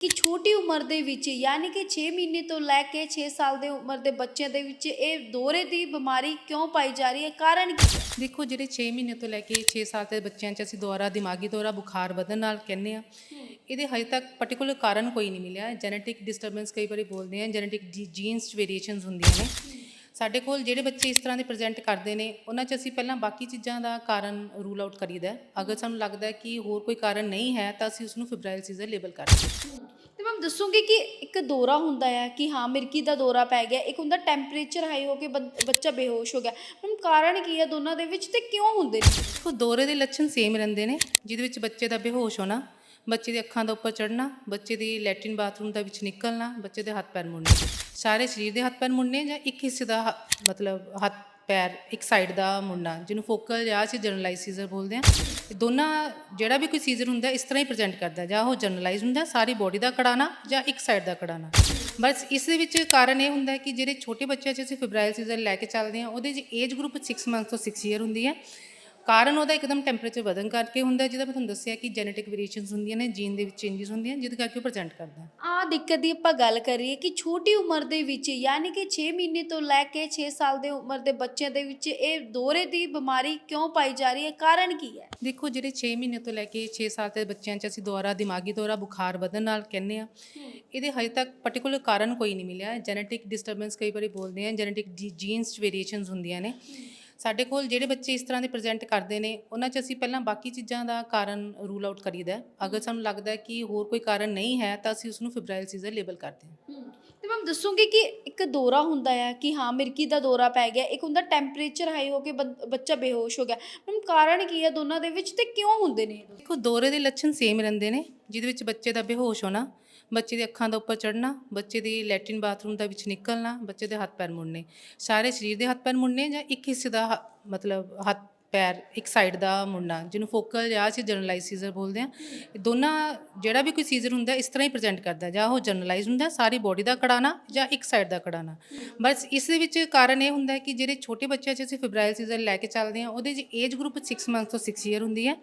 ਕਿ ਛੋਟੀ ਉਮਰ ਦੇ ਵਿੱਚ, ਯਾਨੀ ਕਿ 6 ਮਹੀਨੇ ਤੋਂ ਲੈ ਕੇ 6 ਸਾਲ ਦੇ ਉਮਰ ਦੇ ਬੱਚਿਆਂ ਦੇ ਵਿੱਚ ਇਹ ਦੌਰੇ ਦੀ ਬਿਮਾਰੀ ਕਿਉਂ ਪਾਈ ਜਾ ਰਹੀ ਹੈ? ਕਾਰਨ ਕੀ ਹੈ? ਦੇਖੋ, ਜਿਹੜੇ 6 ਮਹੀਨੇ ਤੋਂ ਲੈ ਕੇ 6 ਸਾਲ ਦੇ ਬੱਚਿਆਂ 'ਚ ਅਸੀਂ ਦੌਰਾ ਦਿਮਾਗੀ ਦੌਰਾ, ਬੁਖਾਰ ਵਧਣ ਨਾਲ ਕਹਿੰਦੇ ਆ ਇਹਦੇ ਹਜੇ ਤੱਕ ਪਾਰਟਿਕੂਲਰ ਕਾਰਨ ਕੋਈ ਨਹੀਂ ਮਿਲਿਆ। ਜੈਨੇਟਿਕ ਡਿਸਟਰਬੈਂਸ ਕਈ ਵਾਰੀ ਬੋਲਦੇ ਆ ਜੈਨੇਟਿਕ ਜੀਨਸ 'ਚ ਵੇਰੀਏਸ਼ਨਸ ਹੁੰਦੀਆਂ ਨੇ। ਸਾਡੇ ਕੋਲ ਜਿਹੜੇ ਬੱਚੇ ਇਸ ਤਰ੍ਹਾਂ ਦੇ ਪ੍ਰੈਜ਼ੈਂਟ ਕਰਦੇ ਨੇ ਉਹਨਾਂ 'ਚ ਅਸੀਂ ਪਹਿਲਾਂ ਬਾਕੀ ਚੀਜ਼ਾਂ ਦਾ ਕਾਰਨ ਰੂਲ ਆਊਟ ਕਰੀਦਾ। ਅਗਰ ਸਾਨੂੰ ਲੱਗਦਾ ਹੈ ਕਿ ਹੋਰ ਕੋਈ ਕਾਰਨ ਨਹੀਂ ਹੈ ਤਾਂ ਅਸੀਂ ਉਸ ਨੂੰ ਫਿਬਰਾਈਲ ਸੀਜ਼ਰ ਲੇਬਲ ਕਰਦੇ ਹਾਂ। ਤੇ ਮੈਂ ਦੱਸੂਗੀ ਕਿ ਇੱਕ ਦੌਰਾ ਹੁੰਦਾ ਹੈ ਕਿ ਹਾਂ ਮਿਰਕੀ ਦਾ ਦੌਰਾ ਪੈ ਗਿਆ ਇੱਕ ਹੁੰਦਾ ਟੈਂਪਰੇਚਰ ਹਾਈ ਹੋ ਕੇ ਬੱਚਾ ਬੇਹੋਸ਼ ਹੋ ਗਿਆ। ਮੈਮ ਕਾਰਨ ਕੀ ਹੈ ਦੋਨਾਂ ਦੇ ਵਿੱਚ ਤੇ ਕਿਉਂ ਹੁੰਦੇ ਨੇ? ਦੇਖੋ ਦੌਰੇ ਦੇ ਲੱਛਣ ਸੇਮ ਰਹਿੰਦੇ ਨੇ ਜਿਹਦੇ ਵਿੱਚ ਬੱਚੇ ਦਾ ਬੇਹੋਸ਼ ਹੋਣਾ ਬੱਚੇ ਦੀ ਅੱਖਾਂ ਦੇ ਉੱਪਰ ਚੜਨਾ ਬੱਚੇ ਦੀ ਲੈਟਰਿਨ ਬਾਥਰੂਮ ਦਾ ਵਿੱਚ ਨਿਕਲਣਾ, ਬੱਚੇ ਦੇ ਹੱਥ ਪੈਰ ਮੁੜਨੇ। ਸਾਰੇ ਸਰੀਰ ਦੇ ਹੱਥ ਪੈਰ ਮੁੜਨੇ ਜਾਂ ਇੱਕ ਹਿੱਸੇ ਦਾ ਹ- ਮਤਲਬ ਹੱਥ, ਪੈਰ ਇੱਕ ਸਾਈਡ ਦਾ ਮੁੜਨਾ, ਜਿਹਨੂੰ ਫੋਕਲ ਜਾਂ ਅਸੀਂ ਜਨਰਲਾਈਜ਼ ਸੀਜ਼ਰ ਬੋਲਦੇ ਆ ਦੋਨਾਂ, ਜਿਹੜਾ ਵੀ ਕੋਈ ਸੀਜ਼ਰ ਹੁੰਦਾ, ਇਸ ਤਰ੍ਹਾਂ ਹੀ ਪ੍ਰੈਜ਼ੈਂਟ ਕਰਦਾ, ਜਾਂ ਉਹ ਜਨਰਲਾਈਜ਼ ਹੁੰਦਾ, ਸਾਰੀ ਬੋਡੀ ਦਾ ਕੜਾਣਾ ਜਾਂ ਇੱਕ ਸਾਈਡ ਦਾ ਕੜਾਣਾ ਬਸ ਇਸ ਦੇ ਵਿੱਚ ਕਾਰਨ ਇਹ ਹੁੰਦਾ ਕਿ ਜਿਹੜੇ ਛੋਟੇ ਬੱਚਿਆਂ 'ਚ ਅਸੀਂ ਫਿਬਰਾਈਲ ਸੀਜ਼ਰ ਲੈ ਕੇ ਚੱਲਦੇ ਹਾਂ, ਉਹਦੇ 'ਚ ਏਜ ਗਰੁੱਪ 6 ਮੰਥ ਤੋਂ 6 ਇਅਰ ਹੁੰਦੀ ਹੈ। ਕਾਰਨ ਉਹਦਾ ਇੱਕਦਮ ਟੈਂਪਰੇਚਰ ਵਧਣ ਕਰਕੇ ਹੁੰਦਾ ਜਿਹਦਾ ਮੈਂ ਤੁਹਾਨੂੰ ਦੱਸਿਆ ਕਿ ਜੈਨੇਟਿਕ ਵੇਰੀਏਸ਼ਨਸ ਹੁੰਦੀਆਂ ਨੇ ਜੀਨ ਦੇ ਵਿੱਚ ਚੇਂਜਸ ਹੁੰਦੀਆਂ ਜਿਹਦੇ ਕਰਕੇ ਉਹ ਪ੍ਰੈਜ਼ੈਂਟ ਕਰਦਾ ਆ ਦਿੱਕਤ ਦੀ ਆਪਾਂ ਗੱਲ ਕਰੀਏ ਕਿ ਛੋਟੀ ਉਮਰ ਦੇ ਵਿੱਚ ਯਾਨੀ ਕਿ 6 ਮਹੀਨੇ ਤੋਂ ਲੈ ਕੇ 6 ਸਾਲ ਦੇ ਉਮਰ ਦੇ ਬੱਚਿਆਂ ਦੇ ਵਿੱਚ ਇਹ ਦੌਰੇ ਦੀ ਬਿਮਾਰੀ ਕਿਉਂ ਪਾਈ ਜਾ ਰਹੀ ਹੈ? ਕਾਰਨ ਕੀ ਹੈ? ਦੇਖੋ ਜਿਹੜੇ 6 ਮਹੀਨੇ ਤੋਂ ਲੈ ਕੇ 6 ਸਾਲ ਦੇ ਬੱਚਿਆਂ 'ਚ ਅਸੀਂ ਦੌਰਾ ਦਿਮਾਗੀ ਦੌਰਾ ਬੁਖਾਰ ਵਧਣ ਨਾਲ ਕਹਿੰਦੇ ਆ ਇਹਦੇ ਹਜੇ ਤੱਕ ਪਾਰਟਿਕੂਲਰ ਕਾਰਨ ਕੋਈ ਨਹੀਂ ਮਿਲਿਆ। ਜੈਨੇਟਿਕ ਡਿਸਟਰਬੈਂਸ ਕਈ ਵਾਰੀ ਬੋਲਦੇ ਆ ਜੈਨੇਟਿਕ ਜੀਨਸ 'ਚ ਵੇਰੀਏਸ਼ਨਸ ਹੁੰਦੀਆਂ ਨੇ। ਸਾਡੇ ਕੋਲ ਜਿਹੜੇ ਬੱਚੇ ਇਸ ਤਰ੍ਹਾਂ ਦੇ ਪ੍ਰੈਜ਼ੈਂਟ ਕਰਦੇ ਨੇ ਉਹਨਾਂ 'ਚ ਅਸੀਂ ਪਹਿਲਾਂ ਬਾਕੀ ਚੀਜ਼ਾਂ ਦਾ ਕਾਰਨ ਰੂਲ ਆਊਟ ਕਰੀਦਾ। ਅਗਰ ਸਾਨੂੰ ਲੱਗਦਾ ਹੈ ਕਿ ਹੋਰ ਕੋਈ ਕਾਰਨ ਨਹੀਂ ਹੈ ਤਾਂ ਅਸੀਂ ਉਸ ਨੂੰ ਫਿਬਰਾਈਲ ਸੀਜ਼ਰ ਲੇਬਲ ਕਰਦੇ ਹਾਂ ਤੇ ਮੈਂ ਦੱਸੂਗੀ ਕਿ ਇੱਕ ਦੌਰਾ ਹੁੰਦਾ ਹੈ ਕਿ ਹਾਂ ਮਿਰਕੀ ਦਾ ਦੌਰਾ ਪੈ ਗਿਆ ਇੱਕ ਹੁੰਦਾ ਟੈਂਪਰੇਚਰ ਹਾਈ ਹੋ ਕੇ ਬੱਚਾ ਬੇਹੋਸ਼ ਹੋ ਗਿਆ ਮੈਮ ਕਾਰਨ ਕੀ ਹੈ ਦੋਨਾਂ ਦੇ ਵਿੱਚ ਤੇ ਕਿਉਂ ਹੁੰਦੇ ਨੇ? ਦੇਖੋ ਦੌਰੇ ਦੇ ਲੱਛਣ ਸੇਮ ਰਹਿੰਦੇ ਨੇ ਜਿਹਦੇ ਵਿੱਚ ਬੱਚੇ ਦਾ ਬੇਹੋਸ਼ ਹੋਣਾ ਬੱਚੇ ਦੀ ਅੱਖਾਂ ਦੇ ਉੱਪਰ ਚੜਨਾ ਬੱਚੇ ਦੀ ਲੈਟਰਿਨ ਬਾਥਰੂਮ ਦਾ ਵਿੱਚ ਨਿਕਲਣਾ, ਬੱਚੇ ਦੇ ਹੱਥ ਪੈਰ ਮੁੜਨੇ। ਸਾਰੇ ਸਰੀਰ ਦੇ ਹੱਥ ਪੈਰ ਮੁੜਨੇ ਜਾਂ ਇੱਕ ਹਿੱਸੇ ਦਾ ਹ- ਮਤਲਬ ਹੱਥ, ਪੈਰ ਇੱਕ ਸਾਈਡ ਦਾ ਮੁੜਨਾ, ਜਿਹਨੂੰ ਫੋਕਲ ਜਾਂ ਅਸੀਂ ਜਨਰਲਾਈਜ਼ ਸੀਜ਼ਰ ਬੋਲਦੇ ਆ ਦੋਨਾਂ, ਜਿਹੜਾ ਵੀ ਕੋਈ ਸੀਜ਼ਰ ਹੁੰਦਾ, ਇਸ ਤਰ੍ਹਾਂ ਹੀ ਪ੍ਰੈਜ਼ੈਂਟ ਕਰਦਾ, ਜਾਂ ਉਹ ਜਨਰਲਾਈਜ਼ ਹੁੰਦਾ, ਸਾਰੀ ਬੋਡੀ ਦਾ ਕੜਾਣਾ ਜਾਂ ਇੱਕ ਸਾਈਡ ਦਾ ਕੜਾਣਾ ਬਸ ਇਸ ਦੇ ਵਿੱਚ ਕਾਰਨ ਇਹ ਹੁੰਦਾ ਕਿ ਜਿਹੜੇ ਛੋਟੇ ਬੱਚਿਆਂ 'ਚ ਅਸੀਂ ਫਿਬਰਾਈਲ ਸੀਜ਼ਰ ਲੈ ਕੇ ਚੱਲਦੇ ਹਾਂ, ਉਹਦੇ 'ਚ ਏਜ ਗਰੁੱਪ 6 ਮੰਥ ਤੋਂ 6 ਇਅਰ ਹੁੰਦੀ ਹੈ।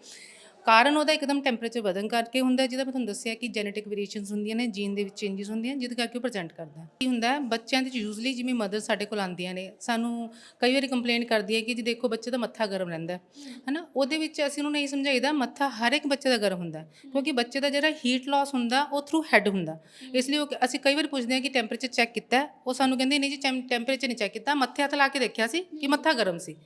ਕਾਰਨ ਉਹਦਾ ਇੱਕਦਮ ਟੈਂਪਰੇਚਰ ਵਧਣ ਕਰਕੇ ਹੁੰਦਾ ਜਿਹਦਾ ਮੈਂ ਤੁਹਾਨੂੰ ਦੱਸਿਆ ਕਿ ਜੈਨੇਟਿਕ ਵੇਰੀਏਸ਼ਨਸ ਹੁੰਦੀਆਂ ਨੇ ਜੀਨ ਦੇ ਵਿੱਚ ਚੇਂਜਸ ਹੁੰਦੀਆਂ ਜਿਹਦੇ ਕਰਕੇ ਉਹ ਪ੍ਰੈਜ਼ੈਂਟ ਕਰਦਾ ਕੀ ਹੁੰਦਾ ਬੱਚਿਆਂ ਦੇ ਯੂਜ਼ਲੀ ਜਿਵੇਂ ਮਦਰ ਸਾਡੇ ਕੋਲ ਆਉਂਦੀਆਂ ਨੇ, ਸਾਨੂੰ ਕਈ ਵਾਰੀ ਕੰਪਲੇਂਟ ਕਰਦੀ ਹੈ ਕਿ ਜੀ ਦੇਖੋ ਬੱਚੇ ਦਾ ਮੱਥਾ ਗਰਮ ਰਹਿੰਦਾ ਹੈ, ਹਨਾ? ਉਹਦੇ ਵਿੱਚ ਅਸੀਂ ਉਹਨੂੰ ਇਹ ਸਮਝਾਈਦਾ, ਮੱਥਾ ਹਰ ਇੱਕ ਬੱਚੇ ਦਾ ਗਰਮ ਹੁੰਦਾ ਕਿਉਂਕਿ ਬੱਚੇ ਦਾ ਜਿਹੜਾ ਹੀਟ ਲਾਸ ਹੁੰਦਾ, ਉਹ ਥਰੂ ਹੈਡ ਹੁੰਦਾ ਇਸ ਲਈ ਅਸੀਂ ਕਈ ਵਾਰ ਪੁੱਛਦੇ ਹਾਂ ਕਿ ਟੈਂਪਰੇਚਰ ਚੈੱਕ ਕੀਤਾ ਉਹ ਸਾਨੂੰ ਕਹਿੰਦੇ ਨਹੀਂ ਜੀ ਟੈਂਪਰੇਚਰ ਨਹੀਂ ਚੈੱਕ ਕੀਤਾ, ਮੱਥੇ ਹੱਥ ਲਾ ਕੇ ਦੇਖਿਆ ਸੀ ਕਿ ਮੱਥਾ ਗਰਮ ਸੀ,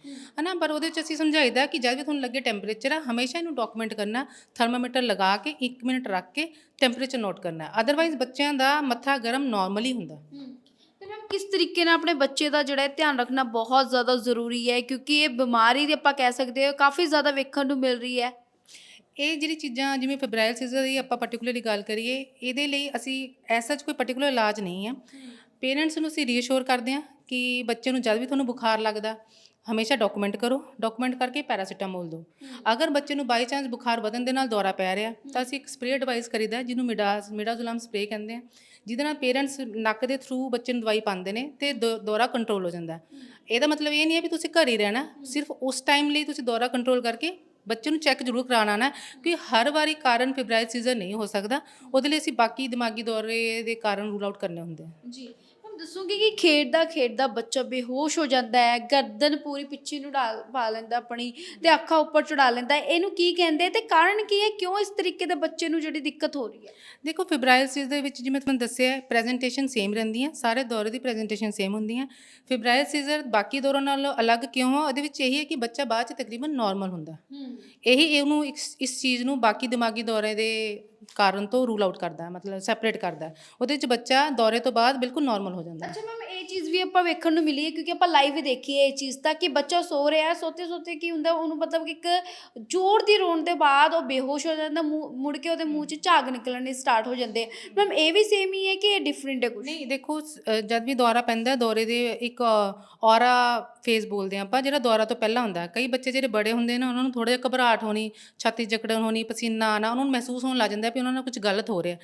ਹਨਾ? ਪਰ ਉਹਦੇ ਵਿੱਚ ਅਸੀਂ ਸਮਝਾਈਦਾ ਕਿ ਜਦ ਵੀ ਤੁਹਾਨੂੰ ਲੱਗੇ ਟੈਂਪਰੇਚਰ ਆ, ਹਮੇਸ਼ਾ ਇਹਨੂੰ ਡਾਕੂਮੈਂਟ ਕਰਨਾ ਥਰਮਾਮੀਟਰ ਲਗਾ ਕੇ 1 ਮਿੰਟ ਰੱਖ ਕੇ ਟੈਂਪਰੇਚਰ ਨੋਟ ਕਰਨਾ ਅਦਰਵਾਈਜ਼ ਬੱਚਿਆਂ ਦਾ ਮੱਥਾ ਗਰਮ ਨਾਰਮਲੀ ਹੁੰਦਾ। ਤੇ ਮੈਮ ਕਿਸ ਤਰੀਕੇ ਨਾਲ ਆਪਣੇ ਬੱਚੇ ਦਾ ਜਿਹੜਾ ਹੈ ਧਿਆਨ ਰੱਖਣਾ ਬਹੁਤ ਜ਼ਿਆਦਾ ਜ਼ਰੂਰੀ ਹੈ? ਕਿਉਂਕਿ ਇਹ ਬਿਮਾਰੀ ਦੀ ਆਪਾਂ ਕਹਿ ਸਕਦੇ ਹਾਂ ਕਾਫੀ ਜ਼ਿਆਦਾ ਵੇਖਣ ਨੂੰ ਮਿਲ ਰਹੀ ਹੈ। ਇਹ ਜਿਹੜੀ ਚੀਜ਼ਾਂ ਜਿਵੇਂ ਫਿਬਰਾਈਲ ਸੀਜ਼ਰ ਦੀ ਆਪਾਂ ਪਾਰਟਿਕੂਲਰਲੀ ਗੱਲ ਕਰੀਏ ਇਹਦੇ ਲਈ ਅਸੀਂ ਐਸਾ ਕੋਈ ਪਾਰਟਿਕੂਲਰ ਇਲਾਜ ਨਹੀਂ ਹੈ। ਪੇਰੈਂਟਸ ਨੂੰ ਅਸੀਂ ਰੀਅਸ਼ੋਰ ਕਰਦੇ ਹਾਂ ਕਿ ਬੱਚੇ ਨੂੰ ਜਦ ਵੀ ਤੁਹਾਨੂੰ ਬੁਖਾਰ ਲੱਗਦਾ ਹਮੇਸ਼ਾ ਡਾਕੂਮੈਂਟ ਕਰੋ ਡਾਕੂਮੈਂਟ ਕਰਕੇ ਪੈਰਾਸੀਟਾਮੋਲ ਦਿਓ। ਅਗਰ ਬੱਚੇ ਨੂੰ ਬਾਈ ਚਾਂਸ ਬੁਖਾਰ ਵਧਣ ਦੇ ਨਾਲ ਦੌਰਾ ਪੈ ਰਿਹਾ ਤਾਂ ਅਸੀਂ ਇੱਕ ਸਪਰੇਅ ਐਡਵਾਈਸ ਕਰੀਦਾ ਜਿਹਨੂੰ ਮਿਡਾਸ ਮਿਡਾਜ਼ੋਲਮ ਸਪਰੇਅ ਕਹਿੰਦੇ ਆ ਜਿਹਦੇ ਨਾਲ ਪੇਰੈਂਟਸ ਨੱਕ ਦੇ ਥਰੂ ਬੱਚੇ ਨੂੰ ਦਵਾਈ ਪਾਉਂਦੇ ਨੇ ਤੇ ਦੌਰਾ ਕੰਟਰੋਲ ਹੋ ਜਾਂਦਾ। ਇਹਦਾ ਮਤਲਬ ਇਹ ਨਹੀਂ ਹੈ ਵੀ ਤੁਸੀਂ ਘਰ ਹੀ ਰਹਿਣਾ ਸਿਰਫ ਉਸ ਟਾਈਮ ਲਈ ਤੁਸੀਂ ਦੌਰਾ ਕੰਟਰੋਲ ਕਰਕੇ ਬੱਚੇ ਨੂੰ ਚੈੱਕ ਜ਼ਰੂਰ ਕਰਾਉਣਾ ਨਾ ਕਿਉਂਕਿ ਹਰ ਵਾਰੀ ਕਾਰਨ ਫਿਬਰਾਈਲ ਸੀਜ਼ਰ ਨਹੀਂ ਹੋ ਸਕਦਾ ਉਹਦੇ ਲਈ ਅਸੀਂ ਬਾਕੀ ਦਿਮਾਗੀ ਦੌਰੇ ਦੇ ਕਾਰਨ ਰੂਲ ਆਊਟ ਕਰਨੇ ਹੁੰਦੇ ਆ। ਜੀ ਮੈਂ ਦੱਸੂਗੀ ਕਿ ਖੇਡਦਾ ਖੇਡਦਾ ਬੱਚਾ ਬੇਹੋਸ਼ ਹੋ ਜਾਂਦਾ ਹੈ ਗਰਦਨ ਪੂਰੀ ਪਿੱਛੇ ਨੂੰ ਢਾਲ ਪਾ ਲੈਂਦਾ ਆਪਣੀ ਤੇ ਅੱਖਾਂ ਉੱਪਰ ਚੜਾ ਲੈਂਦਾ ਹੈ। ਇਹਨੂੰ ਕੀ ਕਹਿੰਦੇ ਤੇ ਕਾਰਨ ਕੀ ਹੈ? ਕਿਉਂ ਇਸ ਤਰੀਕੇ ਦੇ ਬੱਚੇ ਨੂੰ ਜਿਹੜੀ ਦਿੱਕਤ ਹੋ ਰਹੀ ਹੈ? ਦੇਖੋ ਫਿਬਰਾਈਲ ਸੀਜ਼ ਦੇ ਵਿੱਚ ਜਿਵੇਂ ਤੁਹਾਨੂੰ ਦੱਸਿਆ ਪ੍ਰੈਜੈਂਟੇਸ਼ਨ ਸੇਮ ਰਹਿੰਦੀ ਹੈ ਸਾਰੇ ਦੌਰੇ ਦੀ ਪ੍ਰੈਜੈਂਟੇਸ਼ਨ ਸੇਮ ਹੁੰਦੀ ਹੈ ਫਿਬਰਾਈਲ ਸੀਜ਼ਰ ਬਾਕੀ ਦੌਰਾਂ ਨਾਲੋਂ ਅਲੱਗ ਕਿਉਂ ਆ? ਉਹਦੇ ਵਿੱਚ ਇਹੀ ਹੈ ਕਿ ਬੱਚਾ ਬਾਅਦ ਚ ਤਕਰੀਬਨ ਨਾਰਮਲ ਹੁੰਦਾ। ਇਹੀ ਇਹਨੂੰ ਇਸ ਇਸ ਚੀਜ਼ ਨੂੰ ਬਾਕੀ ਦਿਮਾਗੀ ਦੌਰੇ ਦੇ ਕਾਰਨ ਤੋਂ ਰੂਲ ਆਊਟ ਕਰਦਾ ਹੈ ਮਤਲਬ ਸੈਪਰੇਟ ਕਰਦਾ ਹੈ। ਉਹਦੇ ਵਿੱਚ ਬੱਚਾ ਦੌਰੇ ਤੋਂ ਬਾਅਦ ਬਿਲਕੁਲ ਨਾਰਮਲ ਹੋ ਜਾਂਦਾ ਹੈ। ਅੱਛਾ ਮੈਮ ਇਹ ਚੀਜ਼ ਵੀ ਆਪਾਂ ਵੇਖਣ ਨੂੰ ਮਿਲੀ ਹੈ ਕਿਉਂਕਿ ਆਪਾਂ ਲਾਈਵ ਹੀ ਦੇਖੀ ਹੈ ਇਹ ਚੀਜ਼ ਤਾਂ ਕਿ ਬੱਚਾ ਸੋ ਰਿਹਾ ਹੈ ਸੋਤੇ ਸੋਤੇ ਕੀ ਹੁੰਦਾ ਉਹਨੂੰ ਮਤਲਬ ਕਿ ਇੱਕ ਜ਼ੋਰ ਦੀ ਰੋਣ ਦੇ ਬਾਅਦ ਉਹ ਬੇਹੋਸ਼ ਹੋ ਜਾਂਦਾ ਮੂੰਹ- ਮੁੜ ਕੇ ਉਹਦੇ ਮੂੰਹ 'ਚ ਝਾਗ ਨਿਕਲਣੇ ਸਟਾਰਟ ਹੋ ਜਾਂਦੇ ਮੈਮ ਇਹ ਵੀ ਸੇਮ ਹੀ ਹੈ ਕਿ ਇਹ ਡਿਫਰੈਂਟ ਹੈ ਕੁਝ ਨਹੀਂ ਦੇਖੋ ਸ- ਅ, ਜਦ ਵੀ ਦੌਰਾ ਪੈਂਦਾ ਹੈ, ਦੌਰੇ ਦੇ ਇੱਕ ਔਰਾ ਫੇਜ਼ ਬੋਲਦੇ ਹਾਂ ਆਪਾਂ ਜਿਹੜਾ ਦੌਰਾ ਤੋਂ ਪਹਿਲਾਂ ਹੁੰਦਾ। ਕਈ ਬੱਚੇ ਜਿਹੜੇ ਬੜੇ ਹੁੰਦੇ ਨੇ ਉਹਨਾਂ ਨੂੰ ਥੋੜਾ ਜਿਹਾ ਘਬਰਾਹਟ ਹੋਣੀ ਛਾਤੀ ਜਕੜਨ ਹੋਣੀ ਪਸੀਨਾ ਆਣਾ ਉਹਨਾਂ ਨੂੰ ਮਹਿਸੂਸ ਹੋਣ ਲੱਗ ਜਾਂਦਾ ਵੀ ਉਹਨਾਂ ਨਾਲ ਕੁਝ ਗਲਤ ਹੋ ਰਿਹਾ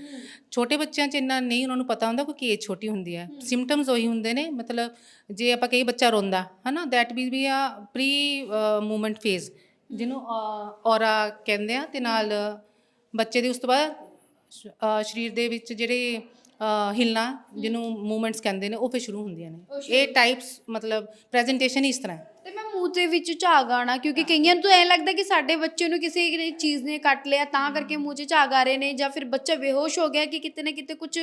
ਛੋਟੇ ਬੱਚਿਆਂ 'ਚ ਇੰਨਾ ਨਹੀਂ ਉਹਨਾਂ ਨੂੰ ਪਤਾ ਹੁੰਦਾ ਕਿਉਂਕਿ ਏਜ ਛੋਟੀ ਹੁੰਦੀ ਹੈ। ਸਿੰਪਟਮਸ ਉਹੀ ਹੁੰਦੇ ਨੇ ਮਤਲਬ ਜੇ ਆਪਾਂ ਕਈ ਬੱਚਾ ਰੋਂਦਾ ਹਨਾ ਦੈਟ ਵੀ ਵੀ ਆ ਪ੍ਰੀ ਮੂਵਮੈਂਟ ਫੇਜ਼ ਜਿਹਨੂੰ ਔਰਾ ਕਹਿੰਦੇ ਆ ਤੇ ਨਾਲ ਬੱਚੇ ਦੇ ਉਸ ਤੋਂ ਬਾਅਦ ਸਰੀਰ ਦੇ ਵਿੱਚ ਜਿਹੜੇ ਹਿੱਲਣਾ ਜਿਹਨੂੰ ਮੂਵਮੈਂਟਸ ਕਹਿੰਦੇ ਨੇ ਉਹ ਫਿਰ ਸ਼ੁਰੂ ਹੁੰਦੀਆਂ ਨੇ। ਇਹ ਟਾਈਪਸ ਮਤਲਬ ਪ੍ਰੈਜੈਂਟੇਸ਼ਨ ਹੀ ਇਸ ਤਰ੍ਹਾਂ ਹੈ। ਤੇ ਮੈਂ ਮੂੰਹ ਦੇ ਵਿੱਚ ਝਾਗ ਆਣਾ ਕਿਉਂਕਿ ਕਈਆਂ ਨੂੰ ਤਾਂ ਐ ਲੱਗਦਾ ਕਿ ਸਾਡੇ ਬੱਚੇ ਨੂੰ ਕਿਸੇ ਨੇ ਚੀਜ਼ ਨੇ ਕੱਟ ਲਿਆ ਤਾਂ ਕਰਕੇ ਮੂੰਹ 'ਚ ਝਾਗ ਆ ਰਹੇ ਨੇ ਜਾਂ ਫਿਰ ਬੱਚਾ ਬੇਹੋਸ਼ ਹੋ ਗਿਆ ਕਿ ਕਿਤੇ ਨਾ ਕਿਤੇ ਕੁਝ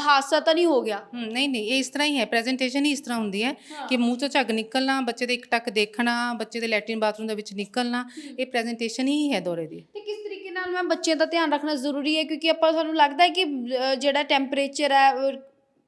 ਹਾਦਸਾ ਤਾਂ ਨਹੀਂ ਹੋ ਗਿਆ। ਨਹੀਂ ਨਹੀਂ ਇਹ ਇਸ ਤਰ੍ਹਾਂ ਹੀ ਹੈ ਪ੍ਰੈਜੈਂਟੇਸ਼ਨ ਹੀ ਇਸ ਤਰ੍ਹਾਂ ਹੁੰਦੀ ਹੈ ਕਿ ਮੂੰਹ ਤੋਂ ਝੱਗ ਨਿਕਲਣਾ ਬੱਚੇ ਦੇ ਇੱਕ ਟੱਕ ਦੇਖਣਾ ਬੱਚੇ ਦੇ ਲੈਟਰਿਨ ਬਾਥਰੂਮ ਦੇ ਵਿੱਚ ਨਿਕਲਣਾ ਇਹ ਪ੍ਰੈਜੈਂਟੇਸ਼ਨ ਹੀ ਹੈ ਦੌਰੇ ਦੀ। ਤੇ ਕਿਸ ਨਾਲ ਮੈਂ ਬੱਚਿਆਂ ਦਾ ਧਿਆਨ ਰੱਖਣਾ ਜ਼ਰੂਰੀ ਹੈ ਕਿਉਂਕਿ ਆਪਾਂ ਸਾਨੂੰ ਲੱਗਦਾ ਹੈ ਕਿ ਅ, ਜਿਹੜਾ ਟੈਂਪਰੇਚਰ ਹੈ ਉਹ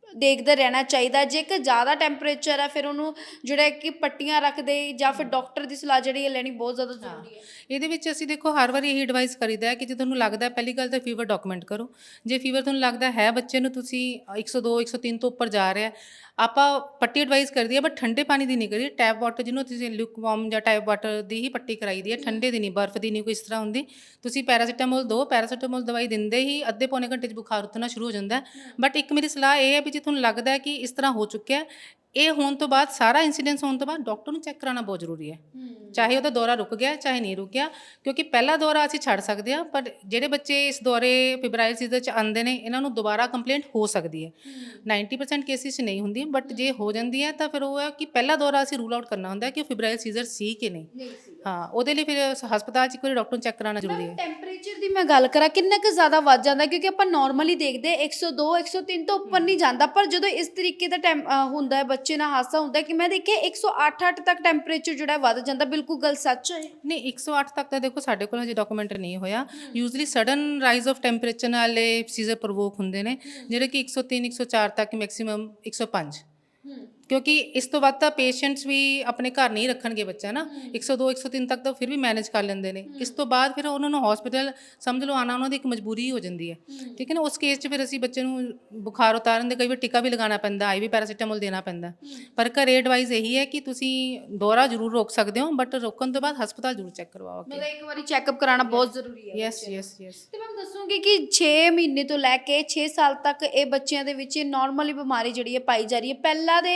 ਦੇਖਦੇ ਰਹਿਣਾ ਚਾਹੀਦਾ ਹੈ। ਜੇਕਰ ਜ਼ਿਆਦਾ ਟੈਂਪਰੇਚਰ ਹੈ ਫਿਰ ਉਹਨੂੰ ਜਿਹੜਾ ਹੈ ਕਿ ਪੱਟੀਆਂ ਰੱਖਦੇ ਜਾਂ ਫਿਰ ਡਾਕਟਰ ਦੀ ਸਲਾਹ ਜਿਹੜੀ ਹੈ ਲੈਣੀ ਬਹੁਤ ਜ਼ਿਆਦਾ ਜ਼ਰੂਰੀ ਹੈ। ਇਹਦੇ ਵਿੱਚ ਅਸੀਂ ਦੇਖੋ ਹਰ ਵਾਰੀ ਇਹੀ ਐਡਵਾਈਸ ਕਰੀਦਾ ਹੈ ਕਿ ਜੇ ਤੁਹਾਨੂੰ ਲੱਗਦਾ ਹੈ, ਪਹਿਲੀ ਗੱਲ ਤਾਂ ਫੀਵਰ ਡਾਕੂਮੈਂਟ ਕਰੋ। ਜੇ ਫੀਵਰ ਤੁਹਾਨੂੰ ਲੱਗਦਾ ਹੈ ਬੱਚੇ ਨੂੰ ਤੁਸੀਂ 102 103 ਤੋਂ ਉੱਪਰ ਜਾ ਰਿਹਾ ਹੈ, ਆਪਾਂ ਪੱਟੀ ਐਡਵਾਈਸ ਕਰਦੀ ਹੈ ਬਟ ਠੰਡੇ ਪਾਣੀ ਦੀ ਨਹੀਂ ਕਰੀ ਟੈਪ ਵਾਟਰ ਜਿਹਨੂੰ ਤੁਸੀਂ ਲਿਕ ਵਾਰਮ ਜਾਂ ਟੈਪ ਵਾਟਰ ਦੀ ਹੀ ਪੱਟੀ ਕਰਾਈ ਦੀ ਹੈ ਠੰਡੇ ਦੀ ਨਹੀਂ ਬਰਫ਼ ਦੀ ਨਹੀਂ ਕੋਈ ਇਸ ਤਰ੍ਹਾਂ ਹੁੰਦੀ। ਤੁਸੀਂ ਪੈਰਾਸੀਟਾਮੋਲ ਦੋ ਪੈਰਾਸੀਟਾਮੋਲ ਦਵਾਈ ਦਿੰਦੇ ਹੀ ਅੱਧੇ ਪੌਣੇ ਘੰਟੇ 'ਚ ਬੁਖਾਰ ਉਤਰਨਾ ਸ਼ੁਰੂ ਹੋ ਜਾਂਦਾ। ਬਟ ਇੱਕ ਮੇਰੀ ਸਲਾਹ ਇਹ ਹੈ ਵੀ ਜੇ ਤੁਹਾਨੂੰ ਲੱਗਦਾ ਹੈ ਕਿ ਇਸ ਤਰ੍ਹਾਂ ਹੋ ਚੁੱਕਿਆ ਹੈ, ਇਹ ਹੋਣ ਤੋਂ ਬਾਅਦ ਸਾਰਾ ਇਨਸੀਡੈਂਸ ਹੋਣ ਤੋਂ ਬਾਅਦ ਡਾਕਟਰ ਨੂੰ ਚੈੱਕ ਕਰਾਉਣਾ ਬਹੁਤ ਜ਼ਰੂਰੀ ਹੈ। ਚਾਹੇ ਉਹਦਾ ਦੌਰਾ ਰੁਕ ਗਿਆ ਚਾਹੇ ਨਹੀਂ ਰੁਕਿਆ ਕਿਉਂਕਿ ਪਹਿਲਾ ਦੌਰਾ ਅਸੀਂ ਛੱਡ ਸਕਦੇ ਹਾਂ ਪਰ ਜਿਹੜੇ ਬੱਚੇ ਇਸ ਦੌਰੇ ਫਿਬਰਾਈਲ ਸੀਜ਼ਨ ਚ ਆਉਂਦੇ ਨੇ ਇਹਨਾਂ ਨੂੰ ਦੁਬਾਰਾ ਕੰਪਲੇਂਟ ਹੋ ਸਕਦੀ ਹੈ। 90% ਕੇਸਿਸ 'ਚ ਨਹੀਂ ਹੁੰਦੀ ਬਟ ਜੇ ਹੋ ਜਾਂਦੀ ਹੈ ਤਾਂ ਫਿਰ ਉਹ ਹੈ ਕਿ ਪਹਿਲਾ ਦੌਰਾ ਅਸੀਂ ਰੂਲ ਆਊਟ ਕਰਨਾ ਹੁੰਦਾ ਹੈ ਕਿ ਉਹ ਫਿਬਰਾਈਲ ਸੀਜ਼ਰ ਸੀ ਕਿ ਨਹੀਂ। ਹਾਂ ਉਹਦੇ ਲਈ ਫਿਰ ਹਸਪਤਾਲ 'ਚ ਇੱਕ ਵਾਰੀ ਡਾਕਟਰ ਨੂੰ ਚੈੱਕ ਕਰਾਉਣਾ ਜ਼ਰੂਰੀ ਹੈ। ਦੀ ਮੈਂ ਗੱਲ ਕਰਾਂ ਕਿੰਨਾ ਕੁ ਜ਼ਿਆਦਾ ਵੱਧ ਜਾਂਦਾ ਕਿਉਂਕਿ ਆਪਾਂ ਨਾਰਮਲੀ ਦੇਖਦੇ 102 103 ਤੋਂ ਉੱਪਰ ਨਹੀਂ ਜਾਂਦਾ ਪਰ ਜਦੋਂ ਇਸ ਤਰੀਕੇ ਦਾ ਅ, ਹੁੰਦਾ ਹੈ ਬੱਚੇ ਨਾਲ ਹਾਦਸਾ ਹੁੰਦਾ ਹੈ ਕਿ ਮੈਂ ਦੇਖਿਆ 108 8 ਤੱਕ ਟੈਂਪਰੇਚਰ ਜਿਹੜਾ ਵੱਧ ਜਾਂਦਾ ਬਿਲਕੁਲ ਗੱਲ ਸੱਚ ਹੈ। ਨਹੀਂ 108 ਤੱਕ ਤਾਂ ਦੇਖੋ ਸਾਡੇ ਕੋਲ ਹਜੇ ਡਾਕੂਮੈਂਟ ਨਹੀਂ ਹੋਇਆ। Usually sudden rise of temperature ਨਾਲ ਸੀਜ਼ਰ ਪ੍ਰੋਵੋਕ ਹੁੰਦੇ ਨੇ ਜਿਹੜੇ ਕਿ 103 104 ਤੱਕ ਮੈਕਸਿਮਮ 105 ਕਿਉਂਕਿ ਇਸ ਤੋਂ ਵੱਧ ਤਾਂ ਪੇਸ਼ੈਂਟਸ ਵੀ ਆਪਣੇ ਘਰ ਨਹੀਂ ਰੱਖਣਗੇ ਬੱਚਾ ਨਾ। 102 103 ਤੱਕ ਤਾਂ ਫਿਰ ਵੀ ਮੈਨੇਜ ਕਰ ਲੈਂਦੇ ਨੇ। ਇਸ ਤੋਂ ਬਾਅਦ ਫਿਰ ਉਹਨਾਂ ਨੂੰ ਹਸਪੀਟਲ ਸਮਝ ਲਓ ਆਣਾ ਉਹਨਾਂ ਦੀ ਇੱਕ ਮਜਬੂਰੀ ਹੋ ਜਾਂਦੀ ਹੈ। ਠੀਕ ਹੈ ਨਾ ਉਸ ਕੇਸ 'ਚ ਫਿਰ ਅਸੀਂ ਬੱਚੇ ਨੂੰ ਬੁਖਾਰ ਉਤਾਰਨ ਦੇ ਕਈ ਵਾਰ ਟੀਕਾ ਵੀ ਲਗਾਉਣਾ ਪੈਂਦਾ ਆਈਵੀ ਪੈਰਾਸੀਟਾਮੋਲ ਦੇਣਾ ਪੈਂਦਾ। ਪਰ ਘਰੇ ਐਡਵਾਈਸ ਇਹੀ ਹੈ ਕਿ ਤੁਸੀਂ ਦੌਰਾ ਜ਼ਰੂਰ ਰੋਕ ਸਕਦੇ ਹੋ ਬਟ ਰੋਕਣ ਤੋਂ ਬਾਅਦ ਹਸਪਤਾਲ ਜ਼ਰੂਰ ਚੈੱਕ ਕਰਵਾਓ ਮਤਲਬ ਇੱਕ ਵਾਰੀ ਚੈੱਕਅਪ ਕਰਾਉਣਾ ਬਹੁਤ ਜ਼ਰੂਰੀ ਹੈ ਯੈਸ ਯੈਸ ਯੈਸ ਤੇ ਮੈਂ ਦੱਸੂਗੀ ਕਿ 6 ਮਹੀਨੇ ਤੋਂ ਲੈ ਕੇ 6 ਸਾਲ ਤੱਕ ਇਹ ਬੱਚਿਆਂ ਦੇ ਵਿੱਚ ਨਾਰਮਲੀ ਬਿਮਾਰੀ ਜਿਹੜੀ ਹੈ ਪਾਈ ਜਾ ਰਹੀ ਹੈ। ਪਹਿਲਾਂ ਦੇ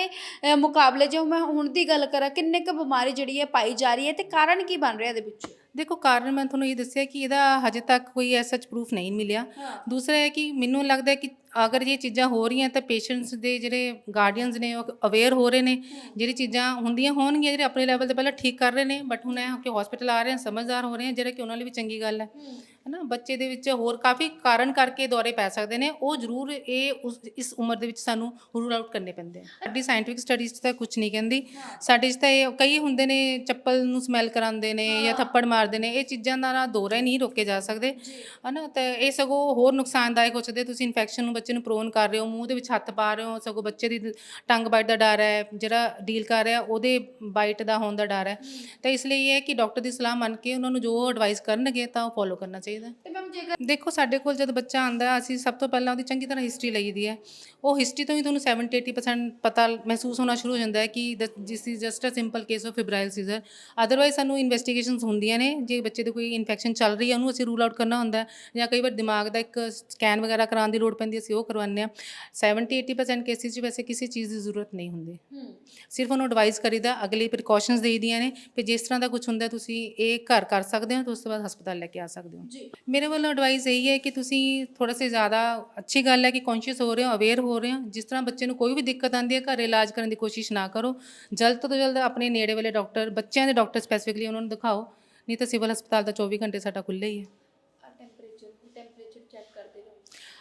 ਅ, ਮੁਕਾਬਲੇ ਜੇ ਮੈਂ ਹੁਣ ਦੀ ਗੱਲ ਕਰਾਂ ਕਿੰਨੇ ਕੁ ਬਿਮਾਰੀ ਜਿਹੜੀ ਹੈ ਪਾਈ ਜਾ ਰਹੀ ਹੈ ਤੇ ਕਾਰਨ ਕੀ ਬਣ ਰਿਹਾ ਇਹਦੇ ਵਿੱਚ? ਦੇਖੋ ਕਾਰਨ ਮੈਂ ਤੁਹਾਨੂੰ ਇਹ ਦੱਸਿਆ ਕਿ ਇਹਦਾ ਹਜੇ ਤੱਕ ਕੋਈ ਐਸਾ ਪ੍ਰੂਫ ਨਹੀਂ ਮਿਲਿਆ। ਦੂਸਰਾ ਹੈ ਕਿ ਮੈਨੂੰ ਲੱਗਦਾ ਹੈ ਕਿ ਅਗਰ ਇਹ ਚੀਜ਼ਾਂ ਹੋ ਰਹੀਆਂ ਤਾਂ ਪੇਸ਼ੈਂਟਸ ਦੇ ਜਿਹੜੇ ਗਾਰਡੀਅਨਸ ਨੇ ਉਹ ਅਵੇਅਰ ਹੋ ਰਹੇ ਨੇ। ਜਿਹੜੀ ਚੀਜ਼ਾਂ ਹੁੰਦੀਆਂ ਹੋਣਗੀਆਂ ਜਿਹੜੇ ਆਪਣੇ ਲੈਵਲ ਤੇ ਪਹਿਲਾਂ ਠੀਕ ਕਰ ਰਹੇ ਨੇ ਬਟ ਹੁਣ ਇਹ ਕਿ ਹਸਪੀਟਲ ਆ ਰਹੇ ਹਨ ਸਮਝਦਾਰ ਹੋ ਰਹੇ ਹਨ ਜਿਹੜਾ ਕਿ ਉਹਨਾਂ ਲਈ ਵੀ ਚੰਗੀ ਗੱਲ ਹੈ। ਹਨਾ ਬੱਚੇ ਦੇ ਵਿੱਚ ਹੋਰ ਕਾਫੀ ਕਾਰਨ ਕਰਕੇ ਦੌਰੇ ਪੈ ਸਕਦੇ ਨੇ ਉਹ ਜ਼ਰੂਰ ਇਹ ਉਸ ਇਸ ਉਮਰ ਦੇ ਵਿੱਚ ਸਾਨੂੰ ਰੂਲ ਆਊਟ ਕਰਨੇ ਪੈਂਦੇ ਆ। ਸਾਡੀ ਸਾਇੰਟਿਫਿਕ ਸਟੱਡੀਜ਼ 'ਚ ਤਾਂ ਕੁਝ ਨਹੀਂ ਕਹਿੰਦੀ। ਸਾਡੇ 'ਚ ਤਾਂ ਇਹ ਕਈ ਹੁੰਦੇ ਨੇ ਚੱਪਲ ਨੂੰ ਸਮੈਲ ਕਰਾਉਂਦੇ ਨੇ ਜਾਂ ਥੱਪੜ ਮਾਰਦੇ ਨੇ ਇਹ ਚੀਜ਼ਾਂ ਦਾ ਨਾ ਦੌਰੇ ਨਹੀਂ ਰੋਕੇ ਜਾ ਸਕਦੇ। ਹਨਾ ਤੇ ਇਹ ਸਗੋਂ ਹੋਰ ਨੁਕਸਾਨਦਾਇਕ ਹੋ ਸਕਦੇ ਤੁਸੀਂ ਇਨਫੈਕਸ਼ਨ ਨੂੰ ਬੱਚੇ ਨੂੰ ਪ੍ਰੋਨ ਕਰ ਰਹੇ ਹੋ ਮੂੰਹ ਦੇ ਵਿੱਚ ਹੱਥ ਪਾ ਰਹੇ ਹੋ ਸਗੋਂ ਬੱਚੇ ਦੀ ਟੰਗ ਬਾਈਟ ਦਾ ਡਰ ਹੈ ਜਿਹੜਾ ਡੀਲ ਕਰ ਰਿਹਾ ਉਹਦੇ ਬਾਈਟ ਦਾ ਹੋਣ ਦਾ ਡਰ ਹੈ। ਤਾਂ ਇਸ ਲਈ ਇਹ ਹੈ ਕਿ ਡਾਕਟਰ ਦੀ ਸਲਾਹ ਮੰਨ ਕੇ ਉਹਨਾਂ ਨੂੰ ਜੋ ਐਡਵਾਈਸ ਕਰਨਗੇ ਤਾਂ ਉਹ ਫੋਲੋ ਕਰਨਾ ਚਾਹੀਦਾ। ਤੇ ਮੈਮ ਜੇਕਰ ਦੇਖੋ ਸਾਡੇ ਕੋਲ ਜਦ ਬੱਚਾ ਆਂਦਾ ਅਸੀਂ ਸਭ ਤੋਂ ਪਹਿਲਾਂ ਉਹਦੀ ਚੰਗੀ ਤਰ੍ਹਾਂ ਹਿਸਟਰੀ ਲਈਦੀ ਹੈ। ਉਹ ਹਿਸਟਰੀ ਤੋਂ ਹੀ ਤੁਹਾਨੂੰ 70 80% ਪਤਾ ਮਹਿਸੂਸ ਹੋਣਾ ਸ਼ੁਰੂ ਹੋ ਜਾਂਦਾ ਹੈ ਕਿ this is just a simple case of febrile seizure otherwise ਸਾਨੂੰ ਇਨਵੈਸਟੀਗੇਸ਼ਨਸ ਹੁੰਦੀਆਂ ਨੇ ਜੇ ਬੱਚੇ ਦੇ ਕੋਈ ਇਨਫੈਕਸ਼ਨ ਚੱਲ ਰਹੀ ਹੈ ਉਹਨੂੰ ਅਸੀਂ ਰੂਲ ਆਊਟ ਕਰਨਾ ਹੁੰਦਾ ਜਾਂ ਕਈ ਵਾਰ ਦਿਮਾਗ ਦਾ ਇੱਕ ਸਕੈਨ ਵਗੈਰਾ ਕਰਾਉਣ ਦੀ ਲੋੜ ਪੈਂਦੀ ਹੈ ਅਸੀਂ ਉਹ ਕਰਵਾਉਂਦੇ ਹਾਂ। 70 80% ਕੇਸਿਸ 'ਚ ਵੈਸੇ ਕਿਸੇ ਚੀਜ਼ ਦੀ ਜ਼ਰੂਰਤ ਨਹੀਂ ਹੁੰਦੀ। ਸਿਰਫ ਉਹਨੂੰ ਐਡਵਾਈਸ ਕਰੀਦਾ ਅਗਲੀ ਪ੍ਰੀਕਾਸ਼ਨਸ ਦੇਈਦੀਆਂ ਨੇ ਕਿ ਜਿਸ ਤਰ੍ਹਾਂ ਦਾ ਕੁਝ ਹੁੰਦਾ ਤੁਸੀਂ ਇਹ ਘਰ ਕਰ ਸਕਦੇ ਹੋ ਤੇ ਉਸ ਤੋਂ ਬਾਅਦ ਹਸਪਤਾਲ ਲੈ ਕੇ ਆ ਸਕਦੇ ਹੋ। ਜੀ। ਮੇਰੇ ਵੱਲੋਂ ਐਡਵਾਈਸ ਇਹੀ ਹੈ ਕਿ ਤੁਸੀਂ ਥੋੜਾ ਸੇ ਜ਼ਿਆਦਾ ਅੱਛੀ ਗੱਲ ਹੈ ਕਿ ਕੌਨਸ਼ੀਅਸ ਹੋ ਰਹੇ ਹੋ ਅਵੇਅਰ ਹੋ ਰਹੇ ਹੋ, ਜਿਸ ਤਰ੍ਹਾਂ ਬੱਚੇ ਨੂੰ ਕੋਈ ਵੀ ਦਿੱਕਤ ਆਉਂਦੀ ਹੈ, ਘਰ ਇਲਾਜ ਕਰਨ ਦੀ ਕੋਸ਼ਿਸ਼ ਨਾ ਕਰੋ। ਜਲਦ ਤੋਂ ਜਲਦ ਆਪਣੇ ਨੇੜੇ ਵਾਲੇ ਡਾਕਟਰ ਬੱਚਿਆਂ ਦੇ ਡਾਕਟਰ ਸਪੈਸੀਫਿਕਲੀ ਉਹਨਾਂ ਨੂੰ ਦਿਖਾਓ, ਨਹੀਂ ਤਾਂ ਸਿਵਲ ਹਸਪਤਾਲ ਦਾ 24 ਘੰਟੇ ਸਾਡਾ ਖੁੱਲ੍ਹਾ ਹੀ ਹੈ ਟੈਂਪਰੇਚਰ ਟੈਂਪਰੇਚਰ ਚੈੱਕ ਕਰਦੇ ਰਹੋ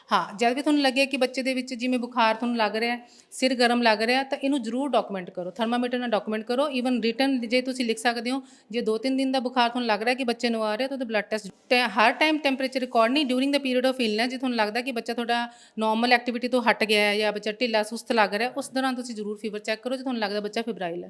ਹਾਂ, ਜਦ ਵੀ ਤੁਹਾਨੂੰ ਲੱਗੇ ਕਿ ਬੱਚੇ ਦੇ ਵਿੱਚ ਜਿਵੇਂ ਬੁਖਾਰ ਤੁਹਾਨੂੰ ਲੱਗ ਰਿਹਾ ਸਿਰ ਗਰਮ ਲੱਗ ਰਿਹਾ ਤਾਂ ਇਹਨੂੰ ਜ਼ਰੂਰ ਡਾਕੂਮੈਂਟ ਕਰੋ। ਥਰਮਾਮੀਟਰ ਨਾਲ ਡਾਕੂਮੈਂਟ ਕਰੋ। ਈਵਨ ਰਿਟਨ ਜੇ ਤੁਸੀਂ ਲਿਖ ਸਕਦੇ ਹੋ, ਜੇ 2-3 ਦਿਨ ਦਾ ਬੁਖਾਰ ਤੁਹਾਨੂੰ ਲੱਗ ਰਿਹਾ ਕਿ ਬੱਚੇ ਨੂੰ ਆ ਰਿਹਾ, ਤਾਂ ਉਹਦਾ ਬਲੱਡ ਟੈਸਟ ਤੇ ਹਰ ਟਾਈਮ ਟੈਂਪਰੇਚਰ ਰਿਕਾਰਡ ਨਹੀਂ during the period of illness ਜੇ ਤੁਹਾਨੂੰ ਲੱਗਦਾ ਕਿ ਬੱਚਾ ਤੁਹਾਡਾ ਨਾਰਮਲ ਐਕਟੀਵਿਟੀ ਤੋਂ ਹਟ ਗਿਆ ਹੈ ਜਾਂ ਬੱਚਾ ਢਿੱਲਾ, ਸੁਸਤ ਲੱਗ ਰਿਹਾ, ਉਸ ਦੌਰਾਨ ਤੁਸੀਂ ਜ਼ਰੂਰ ਫੀਵਰ ਚੈੱਕ ਕਰੋ, ਜੇ ਤੁਹਾਨੂੰ ਲੱਗਦਾ ਬੱਚਾ ਫਿਬਰਾਈਲ ਹੈ।